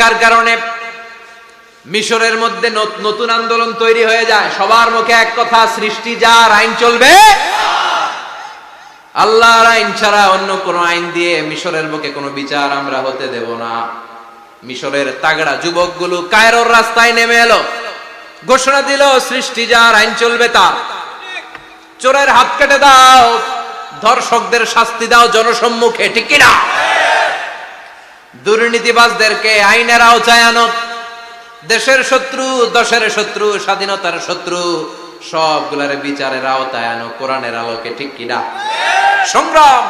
দেখার কারণে মিশরের মধ্যে নতুন আন্দোলন তৈরি হয়ে যায়। সবার মুখে এক কথা, সৃষ্টি যার আইন চলবে। আল্লাহর আইন ছাড়া অন্য কোন আইন দিয়ে মিশরের বুকে কোনো বিচার আমরা হতে দেব না। মিশরের তাগড়া যুবকগুলো কায়রোর রাস্তায় নেমে এলো। ঘোষণা দিল, সৃষ্টি যার আইন চলবে তার চোরের হাত কেটে দাও। ধর্ষকদের শাস্তি দাও, জনসম্মুখে, ঠিক কিনা? দুর্নীতিবাজদেরকে আইনের আওতায় আনো। দেশের শত্রু, দশের শত্রু, স্বাধীনতার শত্রু, সবগুলার বিচারের আওতায় আনো, কোরআনের আলোকে, ঠিক কিনা? সংগ্রাম,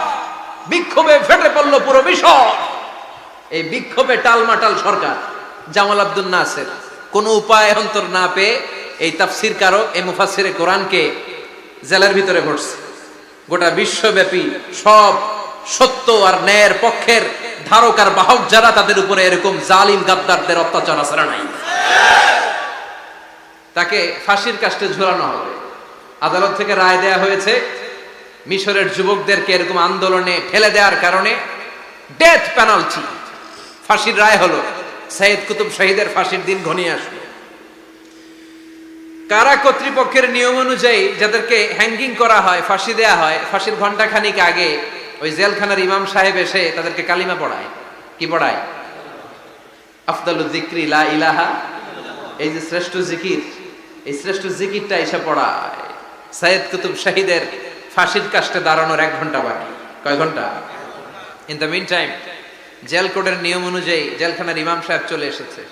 বিক্ষোভে ফেটে পড়ল পুরো বিষয় এই বিক্ষোভে টালমাটাল সরকার, জামাল আব্দুল নাসের। কোন উপায় অন্তর না পেয়ে এই তাফসির কারক এই মুফাসিরে কোরআনকে জেলার ভিতরে ঘটছে গোটা বিশ্বব্যাপী সব সত্য আর ন্যায়ের পক্ষের ধারক আর বাহক যারা তাদের উপরে এরকম জালিম গাদ্দারদের অত্যাচার না নাই? তাকে ফাঁসির কাস্টে ঝুলানো হবে। আদালত থেকে রায় দেয়া হয়েছে, মিশরের যুবকদেরকে এরকম আন্দোলনে ঠেলে দেওয়ার কারণে ডেথ পেনাল্টি ফাঁসির রায় হলো সাইদ কুতুব শহীদের ফাঁসির দিন ঘনিয়ে আসলো। কারা কর্তৃপক্ষের নিয়ম অনুযায়ী যাদেরকে হ্যাঙ্গিং করা হয়, ফাঁসি দেয়া হয়, ফাঁসির ঘণ্টা খানিক আগে ওই জেলখানার ইমাম সাহেব এসে তাদেরকে কালিমা পড়ায়। কি পড়ায়? আফদালু জিক্রি লা ইলাহা, এই যে শ্রেষ্ঠ জিকির, এই শ্রেষ্ঠ জিকিরটা এসে পড়ায়। কুতুব শহীদের ফাঁসির কাস্টে দাঁড়ানোর এক ঘণ্টা বাকি। কয় ঘণ্টা? In the mean time jail কোডের নিয়ম অনুযায়ী জেলখানার ইমাম সাহেব চলে এসেছে।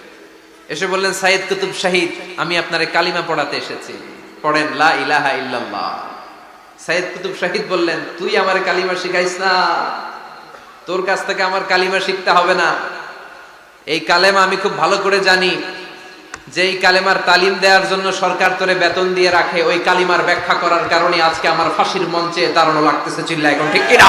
এসে বললেন সাইদ কুতুব শাহিদ, আমি আপনার কালিমা পড়াতে এসেছি। পড়েন, লা ইলাহা ইল্লাল্লাহ। সাইদ কুতুব শাহিদ বললেন, তুই আমার কালিমা শিখাইস না। তোর কাছ থেকে আমার কালিমা শিখতে হবে না। এই কালেমা আমি খুব ভালো করে জানি। যে এই কালেমার তালিম দেওয়ার জন্য সরকার তোরে বেতন দিয়ে রাখে, ওই কালিমার ব্যাখ্যা করার কারণে আজকে আমার ফাঁসির মঞ্চে দাঁড়ানো লাগতেছে চিল্লা এখন ঠিক কিনা?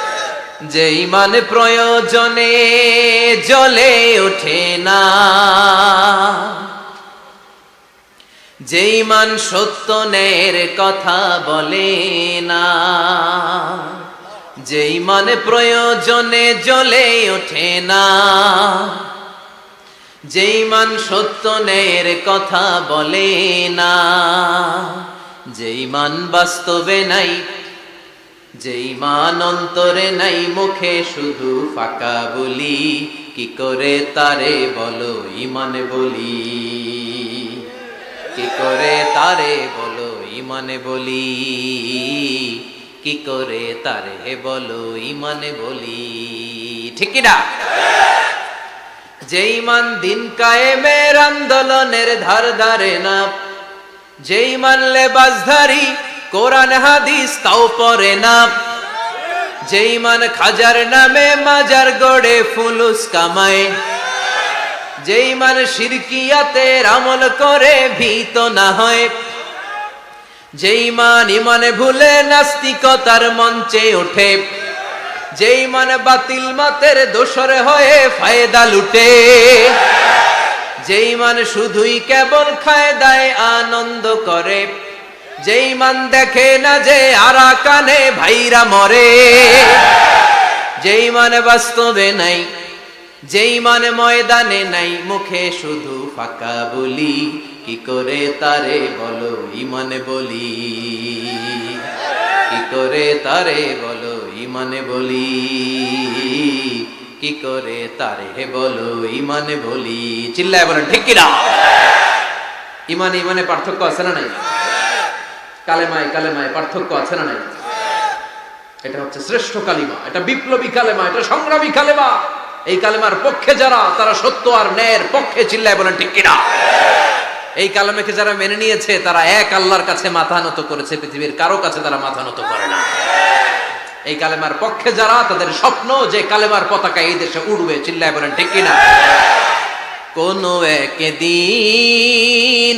যে ইমান প্রয়োজনে জ্বলে ওঠে না। যে ইমান সত্য ন্যায়ের কথা বলে না। যে ইমান প্রয়োজনে জ্বলে ওঠে না। যে ইমান সত্য ন্যায়ের কথা বলে না। যে ইমান বাস্তবে নাই যে ইমান অন্তরে নাই মুখে শুধু ফাঁকা বলি, কি করে তারে বলো ইমানে বলি? কি করে তারে বলো ইমানে বলি? কি করে তারে বলো ইমানে বলি? ঠিক না যে ইমান দিন কায়েমের আন্দোলনের ধার ধারে না, যেই মানলে বাজধারী কোরআন, হাদিস তাও পরে না। যেই মান খাজার নামে মাজার গড়ে ফুলুস কামায় যেই মান শিরকিয়াতের আমল করে ভীত না হয়। যেই মান ইমানে ভুলে নাস্তিকতার মঞ্চে ওঠে। যেই মান বাতিল মাতের দোসরে হয়ে ফায়দা লুটে। যেই মান শুধুই কেবল খায় দায় আনন্দ করে। যেই মান দেখে না যে আরা কানে ভাইরা মরে, যেই মানে বাস্তবে নাই, যেই মানে ময়দানে নাই, মুখে শুধু ফাঁকা বলি, কি করে তারে বলো ইমানে বলি? কি করে তারে বলো ইমানে বলি? কি করে তারে বলো ইমানে বলি? চিল্লায় বলেন, ঠিক কিনা? ইমানে ইমানে পার্থক্য আছে না নাই? কালেমায় কালেমায় পার্থক্য আছে না নাই? এটা হচ্ছে শ্রেষ্ঠ কালিমা, এটা বিপ্লবী কালেমা, এটা সংগ্রামী কালেমা। এই কালেমার পক্ষে যারা, তারা সত্য আর ন্যায়ের পক্ষে চিল্লায় বলেন, ঠিক কিনা? এই কালামেকে যারা মেনে নিয়েছে, তারা এক আল্লাহর কাছে মাথা নত করেছে, পৃথিবীর কারও কাছে তারা মাথা নত করে না। এই কালেমার পক্ষে যারা, তাদের স্বপ্ন যে কালেমার পতাকা এই দেশে উড়বে, চিল্লায় বলেন, ঠিক কিনা? কোন একদিন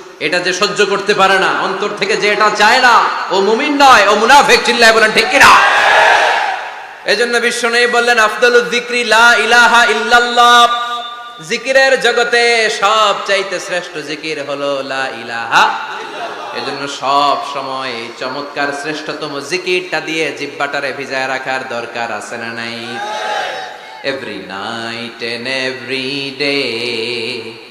এটা যে সহ্য করতে পারে না অন্তর থেকে যে এটা চায় না ও মুমিন নয় ও মুনাফেক চিল্লায় বলেন ঠিক কিনা? এজন্য বিশ্ব নেই বললেন আফদলুদ যিকরি লা ইলাহা ইল্লাল্লাহ। জিকিরের জগতে সব চাইতে শ্রেষ্ঠ জিকির হলো লা ইলাহা এজন্য সব সময় এই চমৎকার শ্রেষ্ঠতম জিকিরটা দিয়ে জিব্বাটারে ভিজায় রাখার দরকার আছে না নাই? Every night and every day,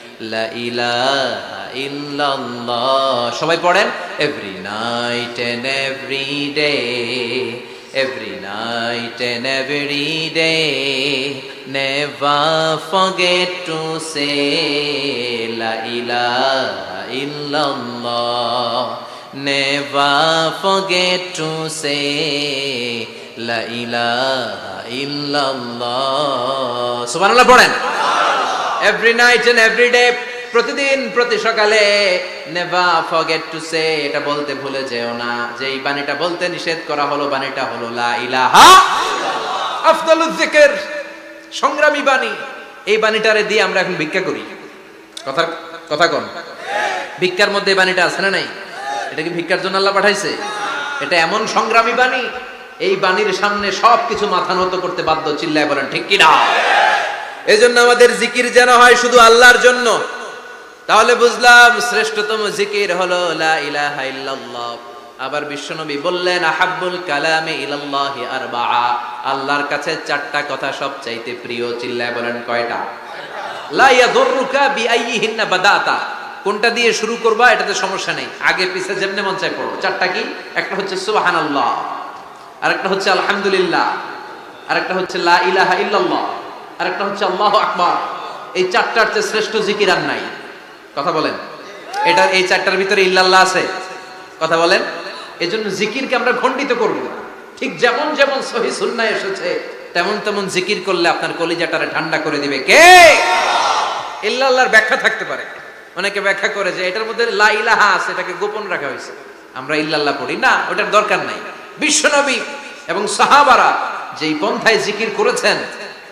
সবাই পড়েন? Every night and every day every night and every day never forget to say never forget to say লাইলা ইল্লাল্লাহ। সুবহানাল্লাহ, পড়েন? Every night and every day প্রতিদিন, প্রতি সকালে নেভার ফরগেট টু সে এটা বলতে ভুলে যেও না। যে এই বাণীটা বলতে নিষেধ করা হলো, বাণীটা হলো লা ইলাহা আফদালুজ জিকির সংগ্রামী বাণী। এই বাণীটারে দিয়ে আমরা এখন ভিক্ষা করি। কথা কথা কোন। ভিক্ষার মধ্যে বাণীটা আছে না নাই? এটা কি ভিক্ষার জন্য আল্লাহ পাঠাইছে? এটা এমন সংগ্রামী বাণী, এই বাণীর সামনে সবকিছু মাথা নত করতে বাধ্য, চিল্লায় বলেন, ঠিক কিনা? এজন্য আমাদের জিকির যেন হয় শুধু আল্লাহর জন্য। তাহলে বুঝলাম শ্রেষ্ঠতম জিকির হলো লা ইলাহা ইল্লাল্লাহ। আবার বিশ্বনবী বললেন, আহাব্বুল কালামে ইলাল্লাহি আরবাআ। আল্লাহর কাছে চারটা কথা সবচাইতে প্রিয়, চিল্লায় বলেন কয়টা? লা ইয়াদুররুকা বিআইয়িহিন্না বাদাতা। কোনটা দিয়ে শুরু করবা, এটাতে সমস্যা নেই। আগে পিছে যেমনে মন চাই পড়ো। চারটা কি? একটা হচ্ছে সুবহানাল্লাহ, আরেকটা হচ্ছে আলহামদুলিল্লাহ, আরেকটা হচ্ছে লা ইলাহা ইল্লাল্লাহ। আরেকটা হচ্ছে আল্লাহু আকবার। এই চারটার চেয়ে শ্রেষ্ঠ জিকির আর নাই। কথা বলেন। এটা এই চারটার ভিতরে ইল্লাল্লাহ আছে। কথা বলেন। এই জন্য জিকিরকে আমরা খণ্ডিত করব। ঠিক যেমন যেমন সহি সুন্নাহ এসেছে, তেমন তেমন জিকির করলে আপনার কলিজাটারে ঠান্ডা করে দিবে। কে? ইল্লাল্লাহর ব্যাখ্যা থাকতে পারে। অনেকে ব্যাখ্যা করে যে এটার মধ্যে লা ইলাহা আছে, এটাকে গোপন রাখা হয়েছে। আমরা ইল্লাল্লাহ পড়ি। না, ওটার দরকার নাই। বিশ্বনবী এবং সাহাবারা যেই পন্থায় জিকির করেছেন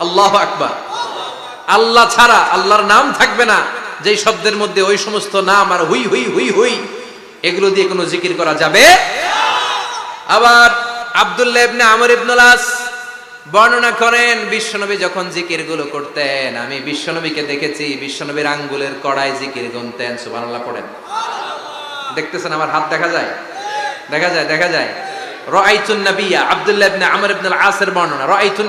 আল্লাহু আকবার। আল্লাহ ছাড়া আল্লাহর নাম থাকবে না। যেই শব্দের মধ্যে ওই সমস্ত নাম আর হুই হুই হুই হুই, এগুলো দিয়ে কোনো জিকির করা যাবে? আবার আব্দুল্লাহ ইবনে আমর ইবনুল আস বর্ণনা করেন, বিশ্বনবী যখন জিকিরগুলো করতেন, আমি বিশ্বনবীকে দেখেছি, বিশ্বনবীর আঙ্গুলের কড়াই জিকির গুনতেন, সুবহানাল্লাহ পড়েন। দেখতেছেন আমার হাত দেখা যায়? দেখা যায় দেখা যায়। রাআইতুন নাবিয়্যা আব্দুল্লাহ ইবনে আমর ইবনুল আসের বর্ণনা, রাআইতুন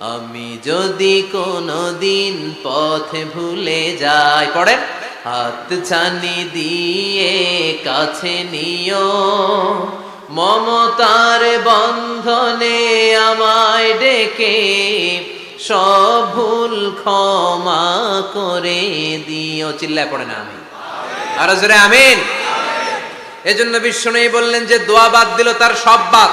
আমি যদি কোনো দিন পথ ভুলে যাই পড়ে হাত ছানি দিয়ে কাছে নিও। মমতার বন্ধনে আমায় ডেকে সব ভুল ক্ষমা করে দিও। চিল্লায় পড়ে না আমি আরও জোরে আমিন। এজন্য বিষ্ণু বললেন যে দোয়া বাদ দিল তার সব বাদ।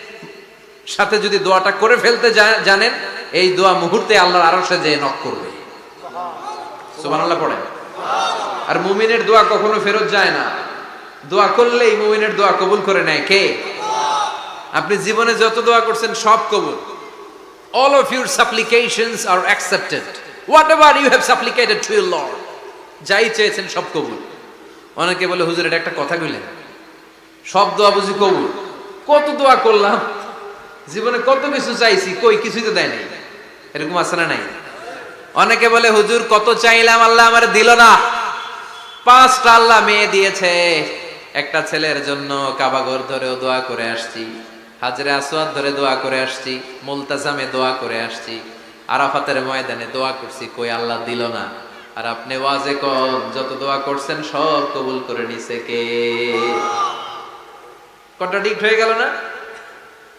সাথে যদি দোয়াটা করে ফেলতে জানেন, এই দোয়া মুহূর্তে আল্লাহর আরশে যেয়ে নক করবে। সুবহানাল্লাহ পড়ে আর মুমিনের দোয়া কখনো ফেরত যায় না। দোয়া করলেই মুমিনের দোয়া কবুল করে নেয় কে? আপনি জীবনে যত দোয়া করছেন সব কবুল। All of your supplications are accepted. Whatever you have supplicated to your lord, যাই চেয়েছেন সব কবুল। অনেকে বলে, হুজুর একটা কথা কইলেন। সব দোয়া বুঝি কবুল। কত দোয়া করলাম? জীবনে কত কিছু চাইছি, কই কিছুই তো দেয় নাই। এরকম আছে না নাই? অনেকে বলে, হুজুর, কত চাইলাম, আল্লাহ আমার দিল না। পাঁচটা আল্লাহ মেয়ে দিয়েছে। একটা ছেলের জন্য কাবাগর ধরেও দোয়া করে আসছি, হাজরে আসওয়াদ ধরে দোয়া করে আসছি, মুলতাজামে দোয়া করে আসছি, আরাফাতের ময়দানে দোয়া করছি, কই আল্লাহ দিল না? আর আপনি ওয়াজে কম, যত দোয়া করছেন সব কবুল করে নিছে কে? কন্ট্রাডিক্ট হয়ে গেল না?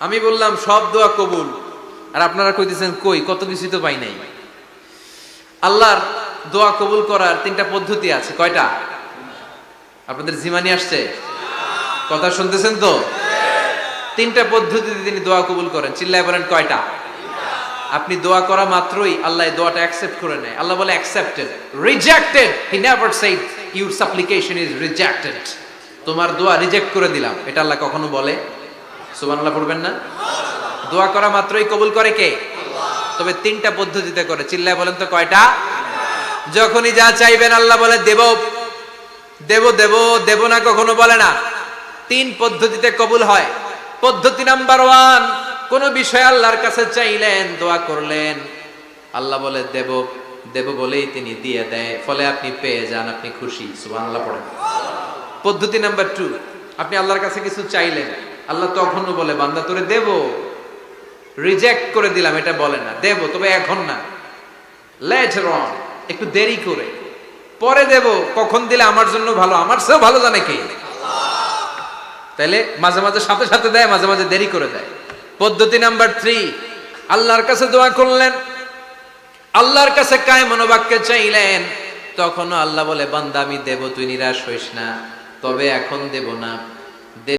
আমি বললাম, সব দোয়া কবুল। আর আপনারা কইতেছেন, কই, কত কিছুই তো পাই নাই। আল্লাহর দোয়া কবুল করার তিনটা পদ্ধতি আছে। কয়টা? আপনাদের জিমানি আসছে? কথা শুনতেছেন তো? তিনটা পদ্ধতিতে তিনি দোয়া কবুল করেন। চিল্লায় বলেন, কয়টা? আপনি দোয়া করা মাত্রই আল্লাহ দোয়াটা অ্যাকসেপ্ট করে নেয়। আল্লাহ বলে accepted rejected he never said your supplication is rejected তোমার দোয়া রিজেক্ট করে দিলাম। এটা আল্লাহ কখনো বলে? সুবহানাল্লাহ পড়বেন না? দোয়া করা মাত্রই কবুল করে কে? তবে তিনটা পদ্ধতিতে করে। চিল্লায় বলেন তো কয়টা? যখনই যা চাইবেন আল্লাহ বলে, দেব। দেব দেব দেব না কখনো বলে না। তিন পদ্ধতিতে কবুল হয়। পদ্ধতি নাম্বার ওয়ান, কোন বিষয় আল্লাহর কাছে চাইলেন, দোয়া করলেন। আল্লাহ বলে, দেব। দেব বলেই তিনি দিয়ে দেয়। ফলে আপনি পেয়ে যান, আপনি খুশি। সুবহানাল্লাহ পড়েন। পদ্ধতি নাম্বার টু, আপনি আল্লাহর কাছে কিছু চাইলেন আল্লাহ তখনও বলে, বান্দা, তোরে দেব। রিজেক্ট করে দিলাম, এটা বলে না। দেব, তবে এখন না। একটু দেরি করে। পরে দেব, কখন দিলে আমার জন্য ভালো? আমার চেয়েও ভালো জানে কে। তাইলে মাঝে মাঝে সাথে সাথে দেয়, মাঝে মাঝে দেরি করে দেয়। পদ্ধতি নাম্বার থ্রি আল্লাহর কাছে দোয়া করলেন। আল্লাহর কাছে কায় মনোবাক্যে চাইলেন। তখনও আল্লাহ বলে, বান্দা, আমি দেব, তুই নিরাশ হইস না। তবে এখন দেব না।